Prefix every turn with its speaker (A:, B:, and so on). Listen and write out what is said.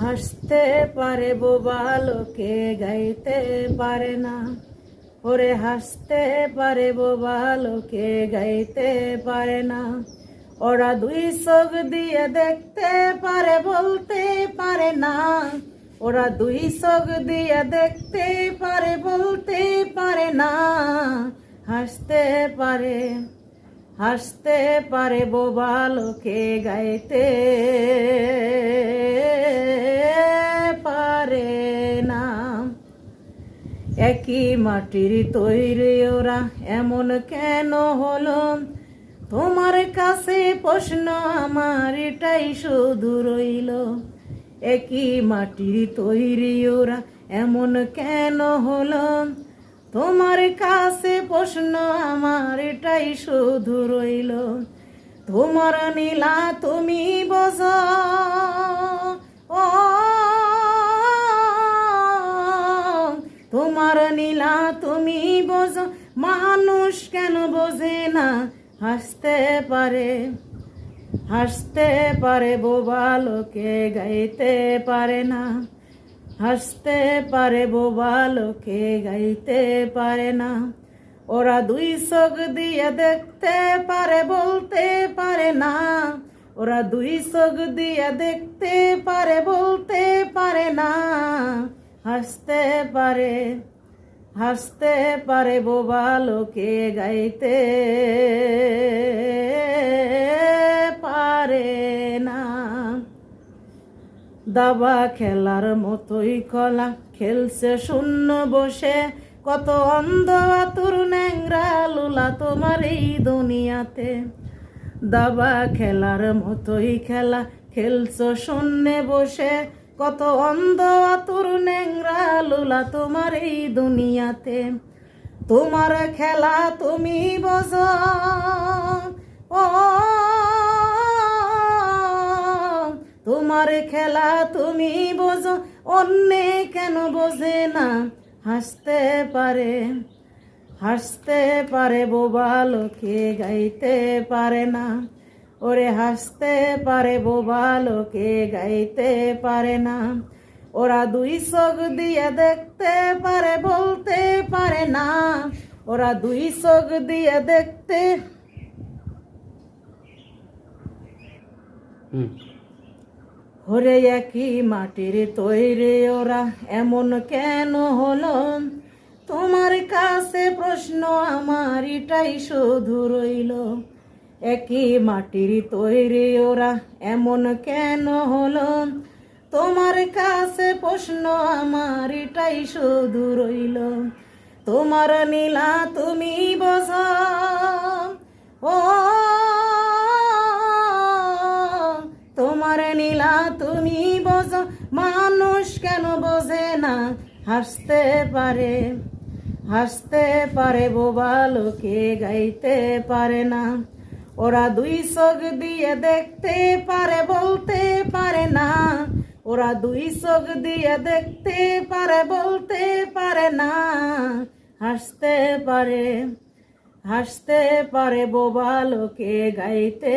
A: হাসতে পারে বোবা লোকে, গাইতে পারে না। ওরে হাসতে পারে বোবা লোকে, গাইতে পারে না। ওরা দুই চোখ দিয়ে দেখতে পারে, বলতে পারে না। ওরা দুই চোখ দিয়ে দেখতে পারে, বলতে পারে না। হাসতে পারে হাসতে পারে বোবা লোকে, গাইতে একই মাটির তৈরি ওরা? এমন কেন হলো? তোমার কাছে প্রশ্ন আমার এটাই শুধু রইল। একই মাটির তৈরি ওরা এমন কেন হলো? তোমার কাছে প্রশ্ন আমার এটাই শুধু রইল। তোমার নীলা তুমি বোঝ। তোমার নীলা তুমি বোঝো, মানুষ কেন বোঝে না? হাসতে পারে হাসতে পারে, বোবা লোকে গাইতে পারে না। হাসতে পারে, বোবা লোকে গাইতে পারে না। ওরা দুই চোখ দিয়ে দেখতে পারে, বলতে পারে না। ওরা দুই চোখ দিয়ে দেখতে পারে, বলতে পারে না। হাসতে পারে হাসতে পারে বোবা লোকে গাইতে পারে না। দাবা খেলার মতোই কলা, খেলছে শূন্য বসে। কত অন্ধ আতুর ন্যাংরা লুলা তোমার এই দুনিয়াতে। দাবা খেলার মতোই খেলা, খেলছ শূন্যে বসে। কত অন্ধ আতুর ন্যাংরা লুলা তোমার এই দুনিয়াতে। তোমার খেলা তুমি বোঝ। ও, তোমার খেলা তুমি বোঝো। অন্যে কেন বোঝে না? হাসতে পারে হাসতে পারে বোবা লোকে, গাইতে পারে না। ওরে হাসতে পারে বোবা লোকে গাইতে পারে না। ওরা দুই চোখ দিয়ে দেখতে পারে বলতে পারে না। ওরা দুই চোখ দিয়ে দেখতে হরে একই মাটির তৈরি ওরা এমন কেন হলো? তোমার কাছে প্রশ্ন আমার এটাই শুধু রইল। একই মাটির তৈরি ওরা, এমন কেন হলো? তোমার কাছে প্রশ্ন আমার এটাই শুধু রইল। তোমার নীলা তুমি বোঝ। ও, তোমার নীলা তুমি বোঝো। মানুষ কেন বোঝে না? হাসতে পারে হাসতে পারে বোবা, লোকে গাইতে পারে না। ওরা দুই চোখ দিয়ে দেখতে পারে, বলতে পারে না। ওরা দুই চোখ দিয়ে দেখতে পারে, বলতে পারে না। হাসতে পারে হাসতে পারে বোবা লোকে গাইতে।